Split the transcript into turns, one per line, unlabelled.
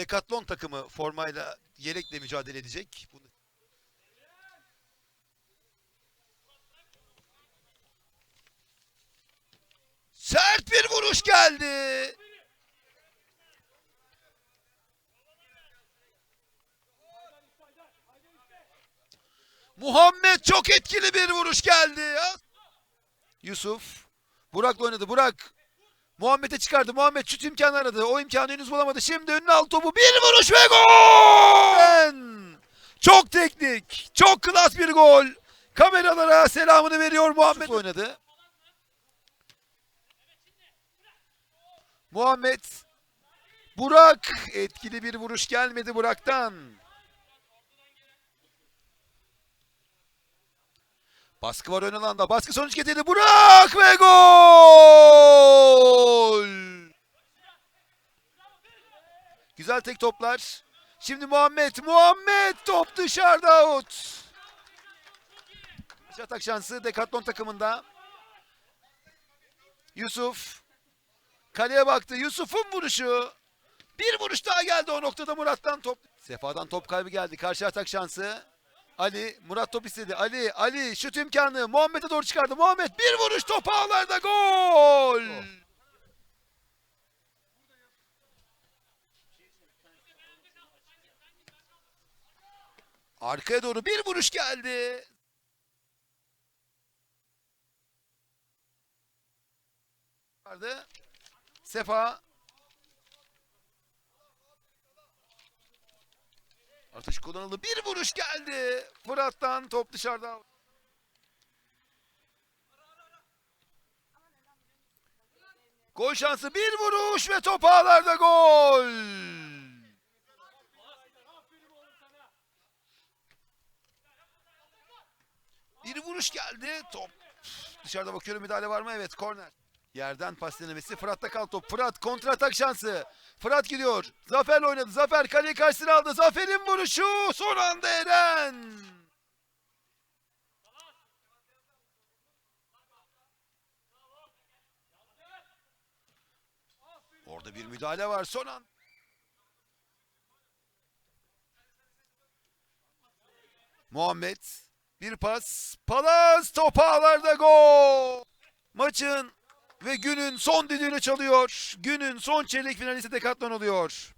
Decathlon takımı formayla yelekle mücadele edecek. Bunu... Sert bir vuruş geldi. Muhammed çok etkili bir vuruş geldi. Yusuf. Burak'la oynadı. Burak. Muhammed'e çıkardı. Muhammed şut imkanı aradı. O imkanı henüz bulamadı. Şimdi önüne aldı topu. Bir vuruş ve gol! Çok teknik. Çok klas bir gol. Kameralara selamını veriyor Muhammed. oynadı. Muhammed. Burak. Etkili bir vuruş gelmedi Burak'tan. Baskı var ön alanda. Baskı sonuç getirdi. Burak ve gol! Güzel tek toplar. Şimdi Muhammed. Muhammed top dışarıda out. Atak şansı Decathlon takımında. Yusuf. Kaleye baktı. Yusuf'un vuruşu. Bir vuruş daha geldi o noktada Murat'tan top. Sefa'dan top kaybı geldi. Karşı atak şansı. Ali, Murat top istedi. Ali, Ali şut imkanı. Muhammed'e doğru çıkardı. Muhammed bir vuruş top ağlarda gol. Arkaya doğru bir vuruş geldi. Vardı. Sefa. Atış kullanıldı. Bir vuruş geldi. Fırat'tan top dışarıda. Gol şansı bir vuruş ve top ağlarda gol. Bir vuruş geldi. Top dışarıda bakıyorum müdahale var mı? Evet korner. Yerden pas denemesi. Fırat'ta kal top. Fırat kontra atak şansı. Fırat gidiyor. Zafer'le oynadı. Zafer kaleyi karşısına aldı. Zafer'in vuruşu. Son anda Eren. Orada bir müdahale var. Son an. Muhammed. Bir pas. Palas. Top ağlarda gol. Maçın ve günün son düdüğünü çalıyor. Günün son çeyrek finalisti Decathlon oluyor.